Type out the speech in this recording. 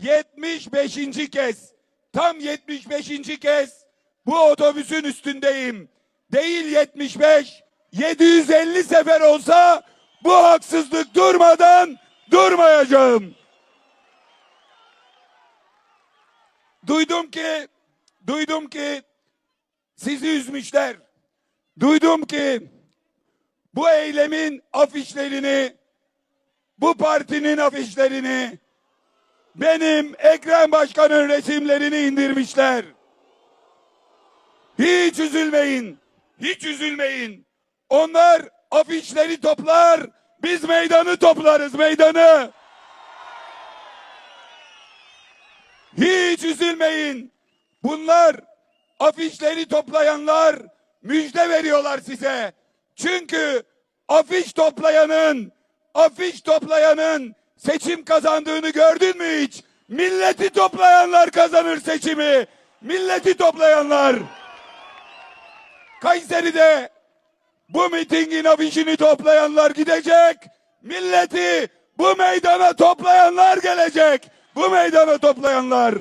75. kez, tam 75. kez bu otobüsün üstündeyim. Değil 75, 750 sefer olsa bu haksızlık durmadan durmayacağım. Duydum ki, duydum ki sizi üzmüşler. Duydum ki bu eylemin afişlerini, bu partinin afişlerini, benim Ekrem Başkan'ın resimlerini indirmişler. Hiç üzülmeyin, hiç üzülmeyin. Onlar afişleri toplar, biz meydanı toplarız, meydanı. Hiç üzülmeyin. Bunlar afişleri toplayanlar müjde veriyorlar size. Çünkü afiş toplayanın, afiş toplayanın seçim kazandığını gördün mü hiç? Milleti toplayanlar kazanır seçimi. Milleti toplayanlar. Kayseri'de bu mitingin afişini toplayanlar gidecek. Milleti bu meydana toplayanlar gelecek. Bu meydana toplayanlar.